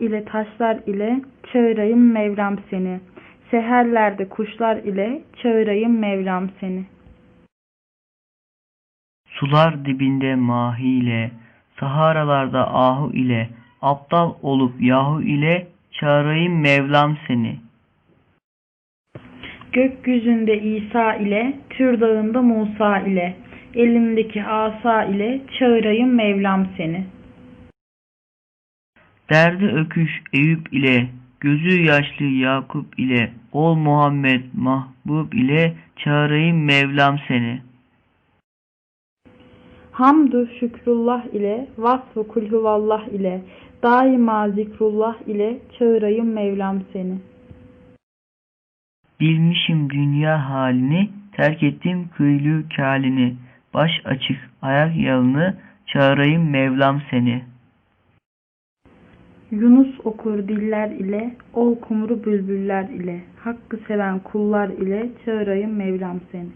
ile taşlar ile çağırayım Mevlam seni. Seherlerde kuşlar ile çağırayım Mevlam seni. Sular dibinde mahiyle, saharalarda ahu ile, aptal olup yahu ile çağırayım Mevlam seni. Gökyüzünde İsa ile, Tür dağında Musa ile, elimdeki asa ile çağırayım Mevlam seni. Derdi öküş Eyüp ile, gözü yaşlı Yakup ile, ol Muhammed Mahbub ile çağırayım Mevlam seni. Hamdü şükrullah ile, vasfı kulhuvallah ile, daima zikrullah ile çağırayım Mevlam seni. Bilmişim dünya halini, terk ettim kıylü kâlini, baş açık ayak yalını, çağırayım Mevlam seni. Yunus okur diller ile, ol kumru bülbüller ile, hakkı seven kullar ile çağırayım Mevlam seni.